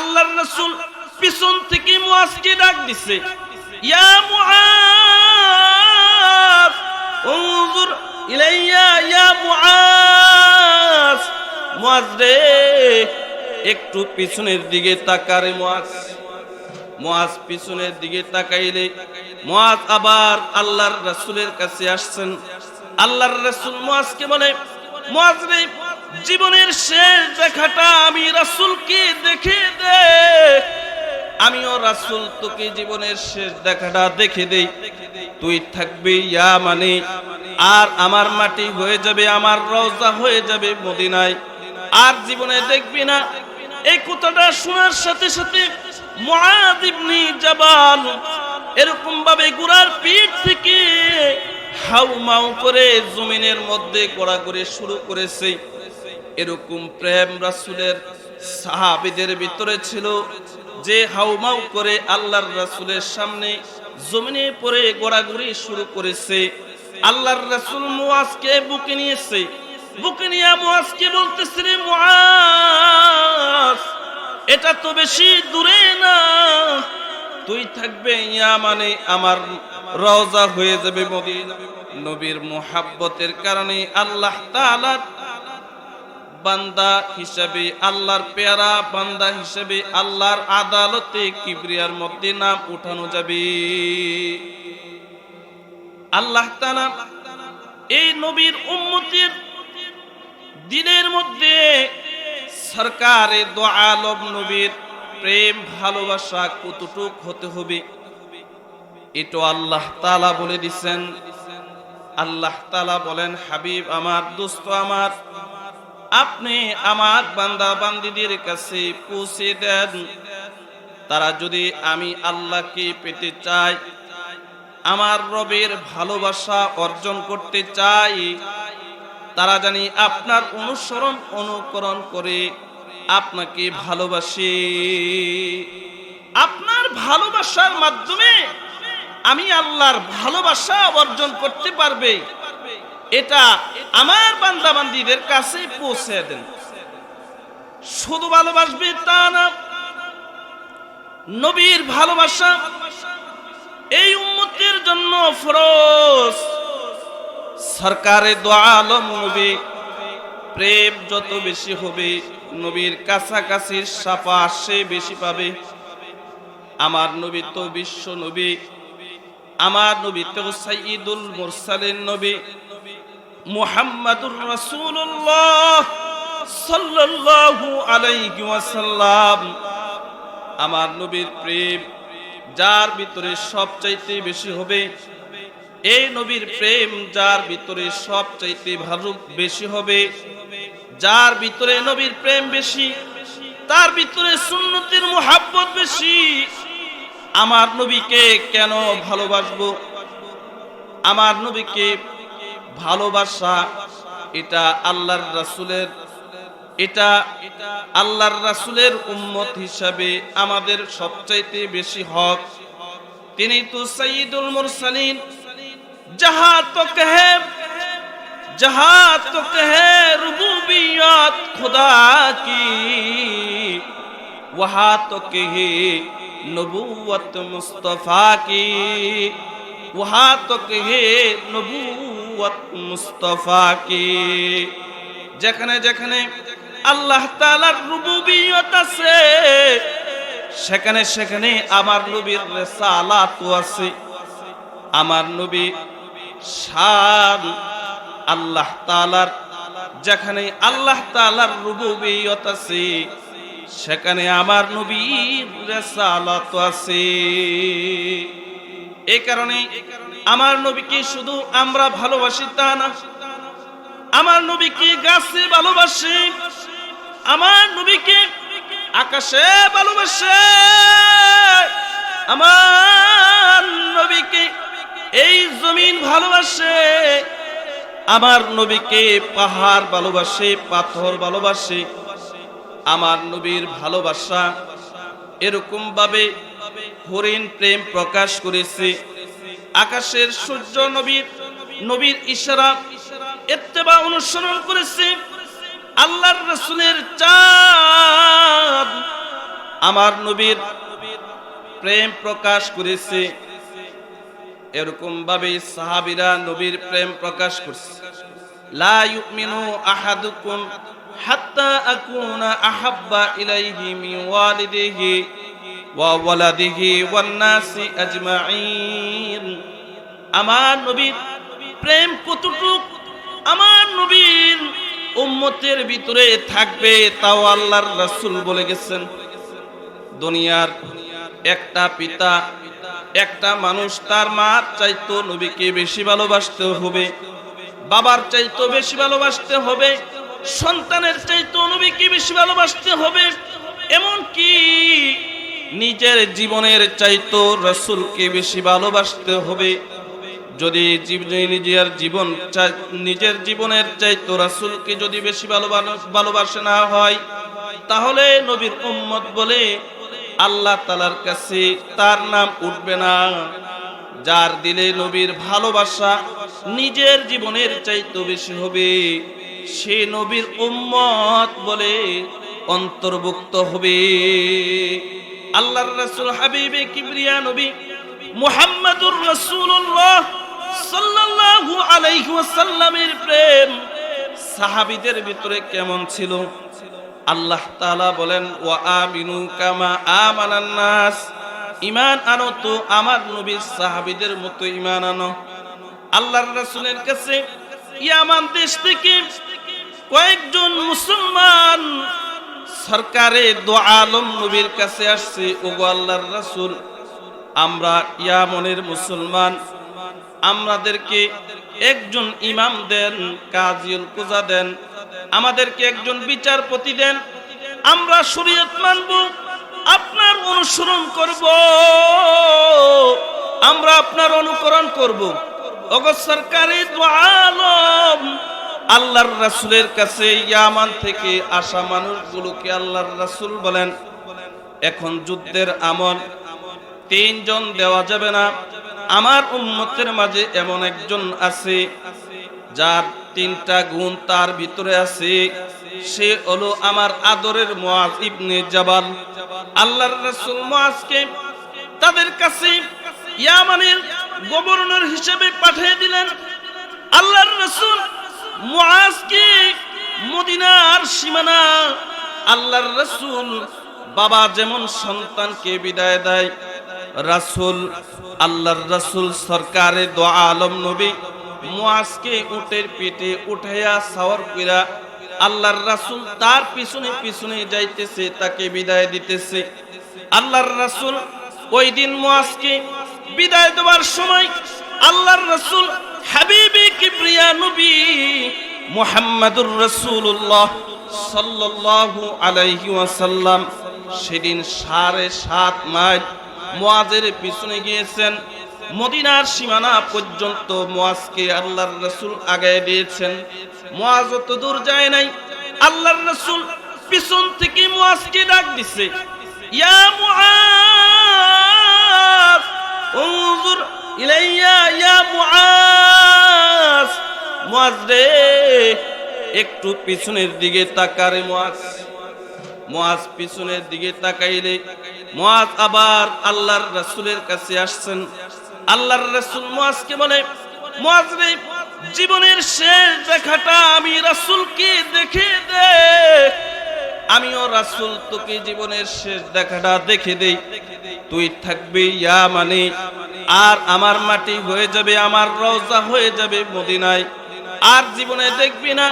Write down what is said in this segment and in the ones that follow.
আল্লাহর রাসূল পিছন থেকে মুয়াজকে ডাক দিছে ইয়া মুআজ انظر ইলাইয়া ইয়া মুআজ মুআজ রে একটু পিছনের দিকে তাকারে মুআজ মুআজ পিছনের দিকে তাকাইলে মুআজ আবার আল্লাহর রাসূলের কাছে আসছেন আল্লাহর রাসূল মুআজকে বলে মুআজ রে জীবনের শেষ দেখাটা আমি রাসূলকে দেখে দে। আমিও রাসুল, তোকে জীবনের শেষ দেখাটা দেখে দেই। তুই থাকবি ইয়া মানে আর আমার মাটি হয়ে যাবে, আমার রওজা হয়ে যাবে মদিনায়। আর জীবনে দেখবি না। এই কথাটা শোনার সাথে সাথে মুআদ ইবনে জাবাল এরকম ভাবে গুড়ার পিঠ থেকে হাউ মাউ করে জমিনের মধ্যে গড়াগড়ি শুরু করেছে। এরকম প্রেম রাসুলের সাহাবীদের ভিতরে ছিল যে হাউমাউ করে আল্লাহর রাসুলের সামনে জমিনে পড়ে গোড়াগুড়ি শুরু করেছে। আল্লাহর রাসুল মুআজকে বুকে নিয়েছে। বুকে নিয়ে মুআজকে বলতেছে, রে এটা তো বেশি দূরে না। তুই থাকবে ইয়া মানে আমার রওজা হয়ে যাবে মদিনা, নবীর মুহাব্বতের কারণে আল্লাহ তাআলার বান্দা হিসাবে আল্লাহর পেয়ারা, বান্দা হিসাবে আল্লাহর আদালতে কিবরিয়ার মধ্যে নাম উঠানো যাবে। আল্লাহ এই নবীর উম্মতের দিনের মধ্যে সরকারে দো নবীর প্রেম, ভালোবাসা কতটুক হতে হবে, এটা আল্লাহ তাআলা বলে দিছেন। আল্লাহ তালা বলেন, হাবিব আমার, দোস্ত আমার আপনি আমার বান্দা বান্দিদের কাছে পৌঁছে দেন। তারা যদি আমি আল্লাহকে পেতে চাই, আমার রবের ভালোবাসা অর্জন করতে চাই, তারা জানি আপনার অনুসরণ অনুকরণ করে আপনাকে ভালোবাসে। আপনার ভালোবাসার মাধ্যমে আমি আল্লাহর ভালোবাসা অর্জন করতে পারবে। এটা আমার বান্দা বান্দিদের কাছে পৌঁছে দেন। শুধু ভালোবাসবে তা না, নবীর ভালোবাসা এই উম্মতের জন্য ফরজ। সরকারে দোয়ালম নবী, প্রেম যত বেশি হবে, নবীর কাছাকাছি সাফা সে বেশি পাবে। আমার নবী তো বিশ্ব নবী, আমার নবী তো সাইদুল মুরসালিন নবী। মুহাম্মাদুর রাসূলুল্লাহ সাল্লাল্লাহু আলাইহি ওয়াসাল্লাম। আমার নবীর প্রেম, যার ভিতরে সবচাইতে বেশি হবে, এই নবীর প্রেম যার ভিতরে সবচাইতে ভালো বেশি হবে, যার ভিতরে নবীর প্রেম বেশি, তার ভিতরে সুন্নতির মুহাব্বত বেশি। আমার নবীকে কেন ভালোবাসবো? আমার নবীকে ভালোবাসা, এটা আল্লাহর রাসুলের, এটা আল্লাহর রাসুলের উম্মত হিসাবে আমাদের সবচাইতে বেশি হক। তিনি তো সঈদুল মুরসালিন। যাহা তো কহে যাহা তো কহে রুবুবিয়ত, খোদা কি? ওহা তো কহে নবুয়ত মুস্তফা কি? ওহা তো কহে নবুয়ত নবুয়াত মুস্তফাকে। যেখানে যেখানে আল্লাহ তাআলার রুবুবিয়ত আছে, সেখানে সেখানে আমার নবীর রিসালাত আছে। আমার নবী শান আল্লাহ তাআলার, যেখানে আল্লাহ তাআলার রুবুবিয়ত আছে, সেখানে আমার নবীর রিসালাত আছে। এই কারণে আমার নবীকে শুধু আমরা ভালোবাসি তা না? আমার নবীকে গাছে ভালোবাসি? আমার নবীকে আকাশে ভালোবাসে? আমার নবীকে এই জমিন ভালোবাসে? আমার নবীকে পাহাড় ভালোবাসে, পাথর ভালোবাসে? আমার নবীর ভালোবাসা এরকম ভাবে হরিণ প্রেম প্রকাশ করেছে। আকাশের সূর্য, নবীর নবীর ইশারা, এত্তেবা অনুসরণ করেছে। আল্লাহর রসুলের চাঁদ আমার নবীর প্রেম প্রকাশ করেছে। এরকম ভাবে সাহাবিরা নবীর প্রেম প্রকাশ করছে। লা ইউমিনু আহাদুকুম হাত্তা আকুনা আহাব্বা ইলাইহি মিন ওয়ালিদিহি। আমার নবীর প্রেম কতটুক, আমার নবীর উম্মতের ভিতরে থাকবে তাও আল্লাহর রাসূল বলে গেছেন। দুনিয়ার একটা পিতা, একটা মানুষ, তার মা চাইতো নবীকে বেশি ভালোবাসতে হবে, বাবার চাইতো বেশি ভালোবাসতে হবে, সন্তানের চাইতো নবীকে বেশি ভালোবাসতে হবে এমন কি নিজের জীবনের চাইতো রসুলকে বেশি ভালোবাসতে হবে। যদি নিজের জীবন নিজের জীবনের চাইতো রাসূলকে যদি বেশি ভালোবাসে না হয়, তাহলে নবীর উম্মত বলে আল্লাহ তালার কাছে তার নাম উঠবে না। যার দিলে নবীর ভালোবাসা নিজের জীবনের চাইতো বেশি হবে, সে নবীর উম্মত বলে অন্তর্ভুক্ত হবে। আল্লাহর রাসূল হাবিবে কিবরিয়া নবী মুহাম্মাদুর রাসূলুল্লাহ সাল্লাল্লাহু আলাইহি ওয়াসাল্লামের প্রেম সাহাবীদের ভিতরে কেমন ছিল? আল্লাহ তাআলা বলেন, ওয়া আমিনু কামা আমানান নাস। ঈমান আনো তো আমার নবীর সাহাবীদের মতো ঈমান আনো। আল্লাহর রাসূলের কাছে ইয়ামান দেশ থেকে কয়েকজন মুসলমান সরকারে দো আলম নবীর কাছে আসছে, ওগো আল্লাহর রাসূল, আমরা ইয়ামনের মুসলমান। আমাদেরকে একজন ইমাম দেন, কাজিউল কুজা দেন। আমাদেরকে একজন বিচারপতি দেন। আমরা শরীয়ত মানব, আপনার অনুসরণ করব। আমরা আপনার অনুকরণ করব। ওগো সরকারি দো আলম আল্লাহর রাসূলের কাছে ইয়ামান থেকে আসা মানুষগুলোকে আল্লাহর রাসূল বলেন, এখন যুদ্ধের আমল তিনজন দেওয়া যাবে না। আমার উম্মতের মাঝে এমন একজন আছে, যার তিনটা গুণ তার ভিতরে আছে। সে হলো আমার আদরের মুআজ ইবনে জাবাল। আল্লাহর রাসূল মুআজকে তাদের কাছে ইয়ামানের গভর্নর হিসেবে পাঠিয়ে দিলেন। আল্লাহর রাসূল মদিনার সীমানা। আল্লাহর রাসূল বাবা যেমন সন্তানকে বিদায় দেয় আল্লাহর সরকারে দো আলম নবী উটের পেটে উঠাইয়া সাওয়ার কইরা আল্লাহর তার পিছনে পিছনে যাইতেছে, তাকে বিদায় দিতেছে। আল্লাহর রাসূল ওই দিন বিদায় দেওয়ার সময় আল্লাহর রাসূল হাবিবি কিবরিয়া নবী মুহাম্মাদুর রাসূলুল্লাহ সাল্লাল্লাহু আলাইহি ওয়াসাল্লাম সেদিন সাড়ে সাত মাইল মুয়াজের পিছনে গিয়েছেন মদিনার সীমানা পর্যন্ত মুয়াজকে আল্লাহর রাসূল আগায় দিয়েছেন মুয়াজ অত দূর যায় নাই আল্লাহর রাসূল পিছন থেকে মুয়াজকে ডাক দিছে ইয়া মুআজ انظر একটু পিছনের দিকে তাকারে মুআজ। মুআজ পিছনের দিকে তাকাইলে মুআজ আবার আল্লাহর রাসূলের কাছে আসছেন। আল্লাহর রাসূল মুআজকে বলে, মুআজ রে, জীবনের শেষ দেখাটা আমি রাসূলকে দেখে দে। আমিও রাসূল তোকে জীবনের শেষ দেখাটা দেখে দেই। তুই থাকবি, ইয়া মানে। আর আমার মাটি হয়ে যাবে, আমার রওজা হয়ে যাবে মদিনায়। আর জীবনে দেখবি না,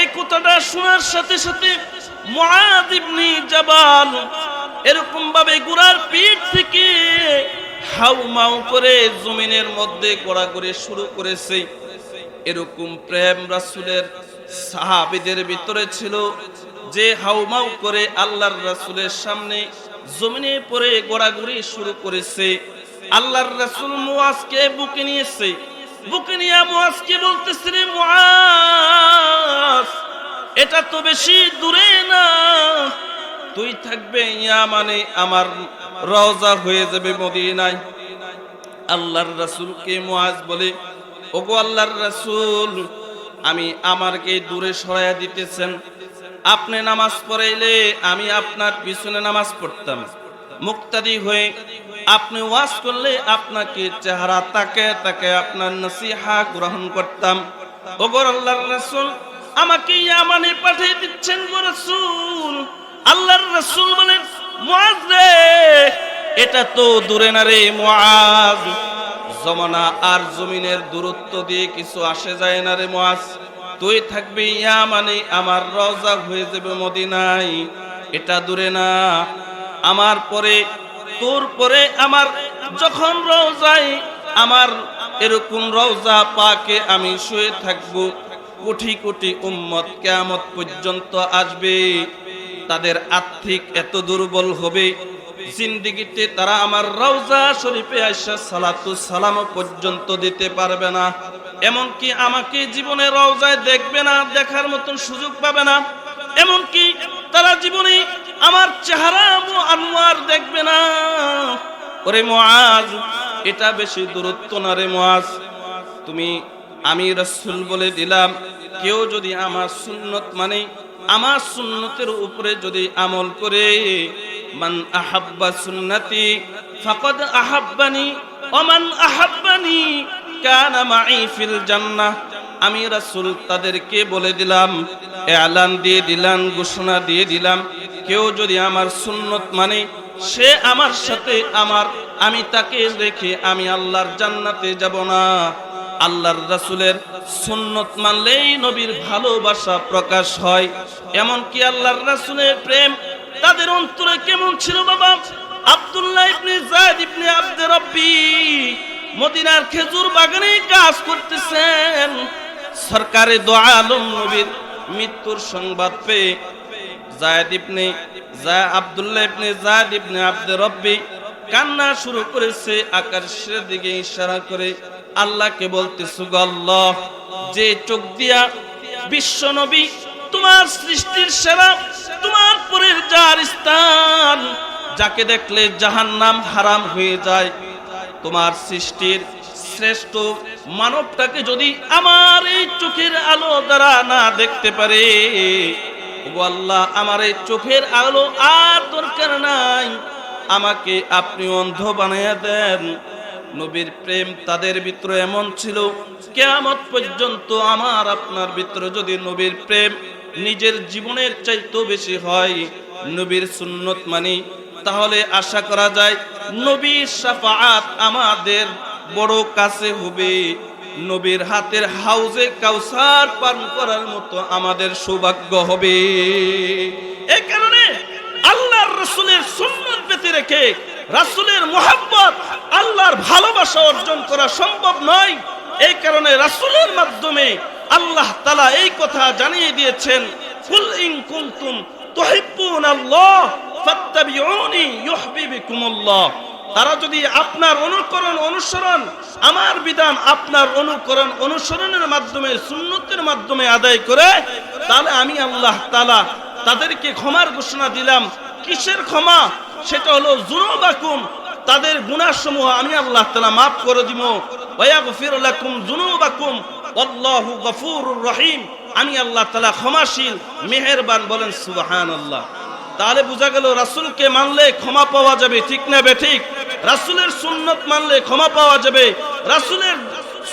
এই কথাটা শোনার সাথে সাথে মুআদ ইবনে জাবাল এরকম ভাবে গুড়ার পিঠ থেকে হাউ মাউ করে জমিনের মধ্যে গোড়াগড়ি শুরু করেছে। এরকম প্রেম রাসূলের সাহাবীদের ভিতরে ছিল যে হাউমাউ করে আল্লাহর রাসূলের সামনে জমিনে পড়ে গোড়াগড়ি শুরু করেছে। আল্লাহর রাসূল মুআজকে বুকে নিয়েছে। বুকে নিয়ে মুআজকে বলতেছে রে এটা তো বেশি দূরে না। তুই থাকবে ইয়া মানে আমার রওজা হয়ে যাবে মদিনায়। আল্লাহর রাসূলকে মুআজ বলে, ওগো আল্লাহর রাসূল, আমি আমারকে দূরে সরাইয়া দিতেছেন। আপনি নামাজ পড়াইলে আমি আপনার পিছনে নামাজ পড়তাম। মুক্তাদি হয়ে আপনি ওয়াজ করলে আপনাকে চেহারা তাকে তাকে আপনার নসিহা গ্রহণ করতাম। ওগর আল্লাহর রাসূল, আমাকে ইয়ামানে পাঠিয়ে দিচ্ছেন গো রাসূল। আল্লাহর রাসূল বলেন মুআজ রে, এটা তো দূরে না রে মুআজ জমানা আর জমিনের দূরত্ব দিয়ে কিছু আসে যায় না রে মুআজ তুই থাকবি ইয়ামানে আমার রজা হয়ে যাবে মদিনায়। এটা দূরে না। আমার পরে, তোর পরে আমার যখন রওজায়, আমার এরকম রওজা পাকে আমি শুয়ে থাকব। কোটি কোটি উম্মত কেয়ামত পর্যন্ত আসবে। তাদের আর্থিক এত দুর্বল হবে। জিন্দিগিতে তারা আমার রওজা শরীফে আইসা সালাতু সালাম পর্যন্ত দিতে পারবে না। এমনকি আমাকে জীবনে রওজায় দেখবে না, দেখার মতন সুযোগ পাবে না। এমনকি তারা জীবনে আমার চেহারা আনোয়ার দেখবে না। ওরে মুআজ, এটা বেশি দূরত্ব না রে মুআজ। তুমি, আমি রাসূল বলে দিলাম, কেউ যদি আমার সুন্নত মানে আমার সুন্নতের উপরে যদি আমল করে, মান আহাব্বা সুন্নতি, ফাকাদ আহাব্বানি, ওমান আহাব্বানি আমি রাসূল তাদেরকে বলে দিলাম, এলান দিয়ে দিলাম, ঘোষণা দিয়ে দিলাম, কেউ যদি আমার সুন্নত মানে সে আমার সাথে আমার, আমি তাকে রেখে আমি আল্লাহর জান্নাতে যাব না। আল্লাহর রাসুলের সুন্নত মানলেই নবীর ভালোবাসা প্রকাশ হয়। এমন কি আল্লাহর রাসুলের প্রেম, তাদের অন্তরে কেমন ছিল বাবা? আব্দুল্লাহ ইবনে যায়েদ ইবনে আব্দে রব্বি। মদিনার খেজুর বাগানে কাজ করতেছেন। সরকারে দোয়া আলম নবীর মৃত্যুর সংবাদ পেয়ে জায়দ ইবনে জায় আব্দুল্লাহ ইবনে জায়দ ইবনে আব্দে রব্বি কান্না শুরু করেছে, আকাশের দিকে ইশারা করে আল্লাহকে বলতেছে গো আল্লাহ, যে চোখ দিয়া বিশ্ব নবী, তোমার সৃষ্টির সেরা, তোমার পরের যার স্থান, যাকে দেখলে জাহান্নাম হারাম হয়ে যায় তোমার সৃষ্টির শ্রেষ্ঠ মানবটাকে যদি আমার এই চোখের আলো দ্বারা না দেখতে পারে আল্লাহ আমার এই চোখের আলো আর দরকার নাই। আমাকে আপনি অন্ধ বানাইয়া দেন। নবীর প্রেম তাদের ভিতরে এমন ছিল, কেয়ামত পর্যন্ত আমার আপনার ভিতরে যদি নবীর প্রেম নিজের জীবনের চাইতেও বেশি হয়, নবীর সুন্নত মানি, তাহলে আশা করা যায় নবীর সাফাআত আমাদের বড় কাছে হবে। নবীর হাতের হাউজে কাউসার পান করার মতো আমাদের সৌভাগ্য হবে। এই কারণে আল্লাহর রসুলের সুন্নত পেতে রেখে রাসূলের মোহাব্বত, আল্লাহর ভালোবাসা অর্জন করা সম্ভব নয়। এই কারণে রাসূলের মাধ্যমে আল্লাহ তালা এই কথা জানিয়ে দিয়েছেন, কুল ইন কুনতুম আল্লাহ তারা যদি আপনার অনুকরণ অনুসরণ, আমার বিধান আপনার অনুকরণ অনুসরণের মাধ্যমে, সুন্নতের মাধ্যমে আদায় করে, তাহলে আমি আল্লাহ তালা তাদেরকে ক্ষমার ঘোষণা দিলাম। কিসের ক্ষমা? সেটা হলো জুনুবাকুম তাদের গুনাহসমূহ আমি আল্লাহ তালা মাফ করে দিব। আল্লাহু গফুরুর রহিম। আমি আল্লাহ তালা ক্ষমাশীল, মেহেরবান বলেন সুবহানাল্লাহ। তাহলে বোঝা গেল রাসুলকে মানলে ক্ষমা পাওয়া যাবে, ঠিক না বে ঠিক? রাসূলের সুন্নত মানলে ক্ষমা পাওয়া যাবে। রাসুলের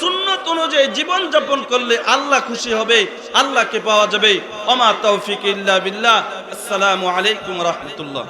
সুন্নত অনুযায়ী জীবন যাপন করলে আল্লাহ খুশি হবে, আল্লাহকে পাওয়া যাবে। অমা তৌফিক ইল্লা বিল্লাহ। আসসালামু আলাইকুম রাহমাতুল্লাহ।